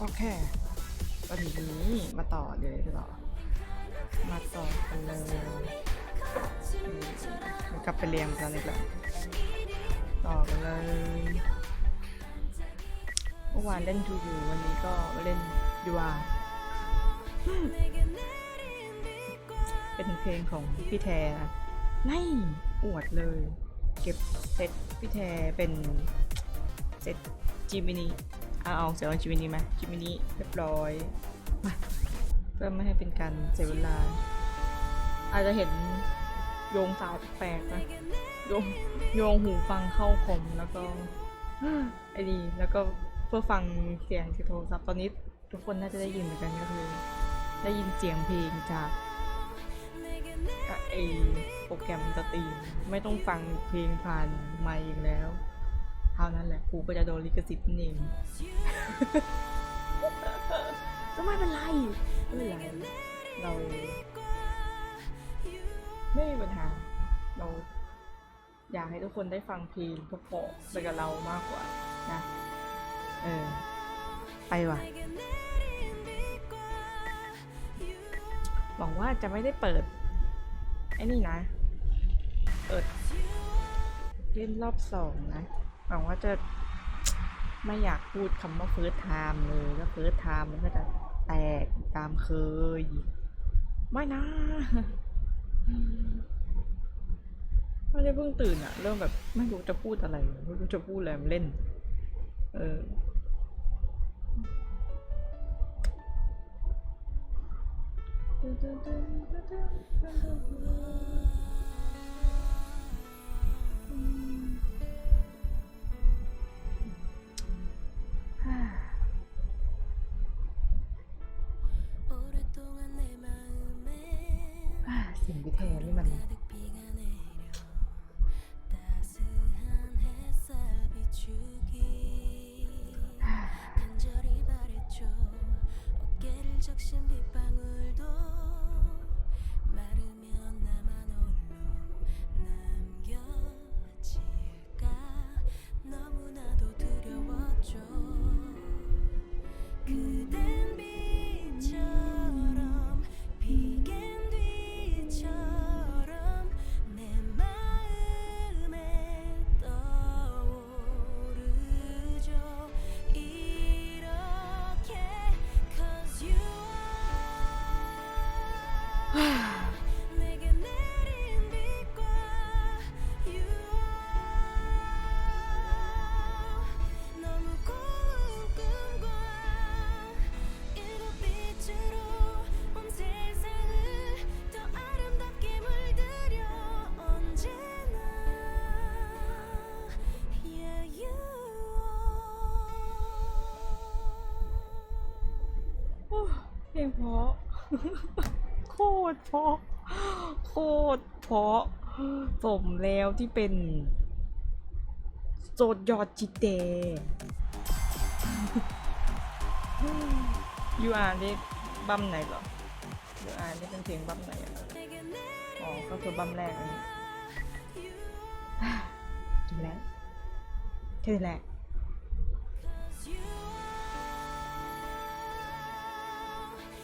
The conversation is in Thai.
โอเควันนี้มาต่อเลยดีกว่ามาต่อกันเลยมันกลับไปเรียงกันอีกแล้วต่อกันเลยเมื่อวานเล่นทูยูวันนี้ก็มาเล่นดีวาเป็นเพลงของพี่แทนะไม่อวดเลย เก็บเซตพี่แทเป็นเซตจิมินี เอาเอาเสียงจิมินีไหมจิมินีเรียบร้อยมาเพื่อไม่ให้เป็นการเสียเวลา อาจจะเห็นโยงสายแปลกนะโยงโยงหูฟังเข้าคมแล้วก็ไอ้ดีแล้วก็เพื่อฟังเสียงจากโทรศัพท์ตอนนี้ทุกคนน่าจะได้ยินเหมือนกันก็คือ ได้ยินเสียงเพลงจากไอโปรแกรมสตรีมไม่ต้องฟังเพลงผ่านไมค์อีกแล้ว ท่านั้นแหละกูก็จะโดนลิขสิทธิ์นั่นเองก็ไม่เป็นไรไม่เป็นไรเราไม่มีปัญหา เราอยากให้ทุกคนได้ฟังเพลงเพราะๆไปกับเรามากกว่านะ เออ ไปว่ะ หวังว่าจะไม่ได้เปิด ไอ้นี่นะ เปิดเล่นรอบสองนะ หวังว่าจะไม่อยากพูดคำว่า first time เลยถ้า first time มันก็จะแตกตามเคย ไม่นะไม่ได้เพิ่งตื่นอะเริ่มแบบไม่รู้จะพูดอะไรไม่รู้จะพูดอะไรมันเล่น เออ 어깨를 적신 빗방울 เพราะ โคตรเพราะ โคตรเพราะ สมแล้วที่เป็นโจดยอดจิเต ยูอาร์นี่บัมไหนเหรอยูอาร์นี่เป็นเพลงบัมไหนอะอ๋อ ก็คือบัมแรกนี่จบแล้วแค่นี้แหละ